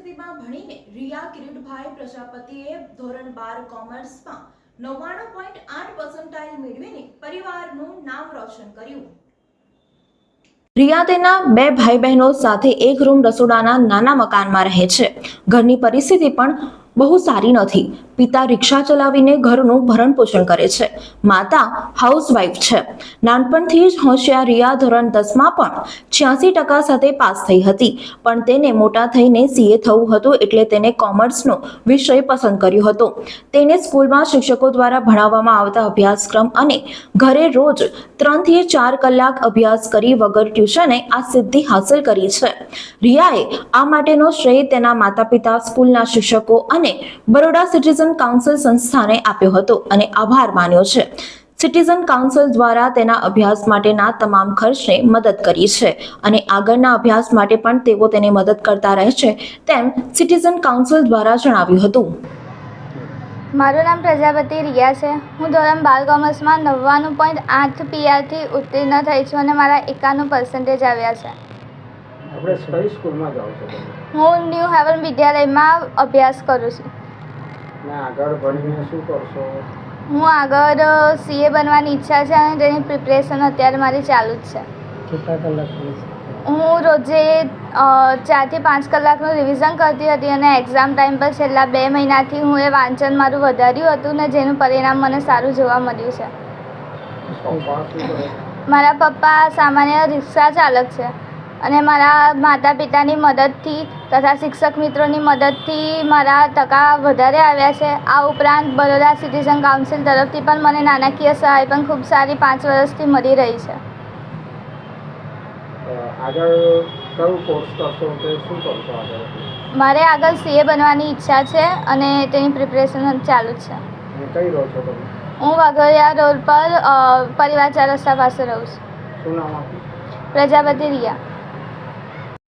પરિસ્થિતિમાં ભણીને રિયા કિરીટભાઈ પ્રજાપતિએ ધોરણ બાર કોમર્સમાં નવ્વાણું પોઈન્ટ આઠ પર્સન્ટાઇલ મેળવીને પરિવારનું નામ રોશન કર્યું. રિયા તેના બે ભાઈ બહેનો સાથે એક રૂમ રસોડાના નાના મકાનમાં રહે છે. ઘરની પરિસ્થિતિ પણ બહુ સારી નથી. પિતા રિક્ષા ચલાવીને ઘરનું ભરણ પોષણ કરે છે. માતા હાઉસવાઈફ છે. નાનપણથી જ હોશિયાર રિયા ધોરણ દસમાં પણ છ્યાસી ટકા સાથે પાસ થઈ હતી. પણ તેને મોટા થઈને સીએ થવું હતું એટલે તેને કોમર્સનો વિષય પસંદ કર્યો હતો. તેને સ્કૂલમાં શિક્ષકો દ્વારા ભણાવવામાં આવતા અભ્યાસક્રમ અને ઘરે રોજ ત્રણથી ચાર કલાક અભ્યાસ કરી વગર ટ્યુશને આ સિદ્ધિ હાંસલ કરી છે. રિયાએ આ માટેનો શ્રેય તેના માતા પિતા સ્કૂલના શિક્ષકો અને બરોડા સિટીઝન કાઉન્સિલ સંસ્થાને આપ્યો હતો અને આભાર માન્યો છે. સિટીઝન કાઉન્સિલ દ્વારા તેના અભ્યાસ માટેના તમામ ખર્ચને મદદ કરી છે અને આગળના અભ્યાસ માટે પણ તેઓ તેને મદદ કરતા રહેશે તેમ સિટીઝન કાઉન્સિલ દ્વારા જણાવ્યું હતું. મારું નામ પ્રજાપતિ રિયા છે. હું ધોરણ બાર કોમર્સમાં નવ્વાણું પોઈન્ટ આઠ પીઆરથી ઉત્તીર્ણ થઈ છું અને મારા એકાણું પર્સન્ટેજ આવ્યા છે. આપણે કઈ સ્કૂલમાં જાઓ છો હું ન્યૂ હેવન વિદ્યાલયમાં અભ્યાસ કરું છું. ને આગળ ભણીને શું કરશો? હું આગળ સીએ બનવાની ઈચ્છા છે અને તેની પ્રિપરેશન અત્યારે મારી ચાલુ જ છે. કેટલા કલાક હું રોજે ચારથી પાંચ કલાકનું રિવિઝન કરતી હતી અને એક્ઝામ ટાઈમ પર છેલ્લા બે મહિનાથી હું એ વાંચન મારું વધાર્યું હતું ને જેનું પરિણામ મને સારું જોવા મળ્યું છે? મારા પપ્પા સામાન્ય રિક્ષા ચાલક છે. અને મારા માતા પિતાની મદદથી તથા શિક્ષક મિત્રોની મદદથી મારા ટકા વધારે આવ્યા છે. આ ઉપરાંત બરોડા સિટીઝન કાઉન્સિલ તરફથી પણ મને નાણાકીય સહાય પણ ખૂબ સારી પાંચ વર્ષથી મળી રહી છે. મારે આગળ સીએ બનવાની ઈચ્છા છે અને તેની પ્રિપરેશન ચાલુ જ છે હું વાઘોડિયા રોડ પર પરિવાર ચાર રસ્તા પાસે રહું છું. પ્રજાપતિ રિયા.